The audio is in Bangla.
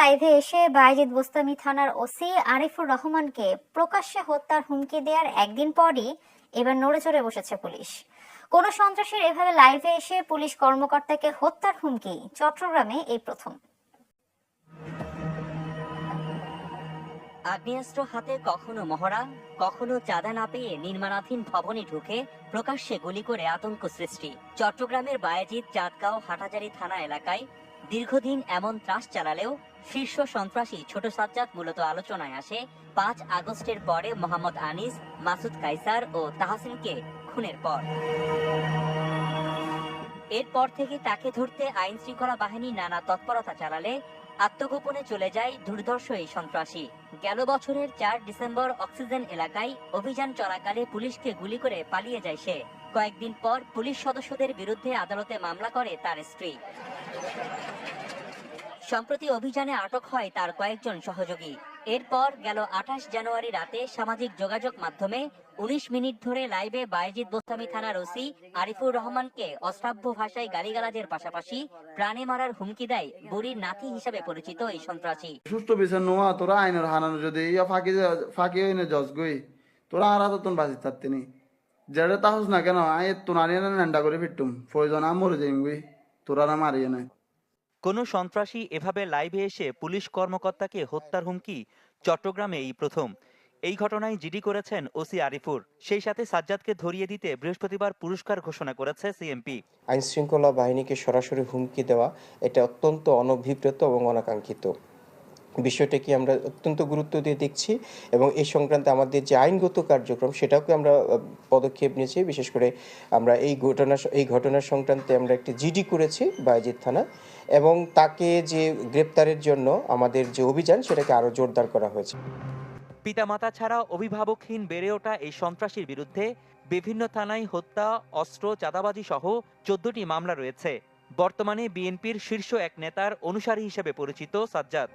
লাইভে এসে বাইজিদ বোস্তামি থানার ওসি আরিফুর রহমানকে প্রকাশ্যে হত্যার হুমকি দেওয়ার একদিন পরই এবার নড়ে চড়ে বসেছে পুলিশ। কোন সন্ত্রাসীর এভাবে লাইভে এসে পুলিশ কর্মকর্তাকে হত্যার হুমকি, চট্টগ্রামে এই প্রথম। আগ্নেয়াস্ত্র হাতে কখনো মহড়া, কখনো চাঁদা না পেয়ে নির্মাণাধীন ভবনে ঢুকে প্রকাশ্যে গুলি করে আতঙ্ক সৃষ্টি। চট্টগ্রামের বায়েজিদ চাঁদগাঁও, হাটাজারি থানা এলাকায় দীর্ঘদিন এমন ত্রাস চালালেও শীর্ষ সন্ত্রাসী ছোট সাজ্জাদ মূলত আলোচনায় আসে পাঁচ আগস্টের পরে মোহাম্মদ আনিস, মাসুদ কাইসার ও তাহাসিনকে খুনের পর। এরপর থেকে তাকে ধরতে আইন শৃঙ্খলা বাহিনী নানা তৎপরতা চালালে আত্মগোপনে চলে যায় দুর্ধর্ষ এই সন্ত্রাসী। গেল বছরের চার ডিসেম্বর অক্সিজেন এলাকায় অভিযান চলাকালে পুলিশকে গুলি করে পালিয়ে যায় সে। কয়েকদিন পর পুলিশ সদস্যদের বিরুদ্ধে আদালতে মামলা করে তার স্ত্রী। সম্প্রতি অভিযানে আটক হয় তার কয়েকজন সহযোগী। এরপর গেল আঠাশ জানুয়ারি রাতে সামাজিক যোগাযোগ মাধ্যমে উনিশ মিনিট ধরে লাইভে বায়েজিদ বোস্তামি থানার ওসি আরিফুর রহমানকে অশ্রাব্য ভাষায় গালিগালাজের পাশাপাশি প্রাণে মারার হুমকি দেয় বুড়ির নাতি হিসেবে পরিচিত এই সন্ত্রাসী। সুষ্ঠু বিচার নোয়া, তোরা আইনের হানানো যদি ফাঁকি ফাঁকি হইনে জজ গই। তোরা আর তোন বাঁচি থাকতেনি। যেটা তাহস না কেন আই তো নানিয়ে নান্ডা করে ফিরতুম। প্রয়োজন আম মরে যাইম গই। তোরা না মারিয়ে নাই কোনো সন্ত্রাসী এভাবে লাইভে এসে পুলিশ কর্মকর্তাকে হত্যার হুমকি? চট্টগ্রামে এই প্রথম। এই ঘটনায় জিডি করেছেন ওসি আরিফুর। সেই সাথে সাজ্জাদকে ধরিয়ে দিতে বৃহস্পতিবার পুরস্কার ঘোষণা করেছে সিএমপি। আইনশৃঙ্খলা বাহিনীকে সরাসরি হুমকি দেওয়া, এটা অত্যন্ত অনভিপ্রেত এবং অনাকাঙ্ক্ষিত। বিষয়টাকে আমরা অত্যন্ত গুরুত্ব দিয়ে দেখছি এবং এই সংক্রান্তে আমাদের যে আইনগত কার্যক্রম সেটাকে আমরা পদক্ষেপ নিয়েছি। বিশেষ করে আমরা এই ঘটনা, এই ঘটনার সংক্রান্তে আমরা একটি জিডি করেছি বাইজিৎ থানা এবং তাকে যে গ্রেপ্তারের জন্য আমাদের যে অভিযান, সেটাকে আরও জোরদার করা হয়েছে। পিতামাতা ছাড়া অভিভাবকহীন বেড়ে ওঠা এই সন্ত্রাসীর বিরুদ্ধে বিভিন্ন থানায় হত্যা, অস্ত্র, চাঁদাবাজি সহ চোদ্দটি মামলা রয়েছে। বর্তমানে বিএনপির শীর্ষ এক নেতার অনুসারী হিসেবে পরিচিত সাজ্জাদ।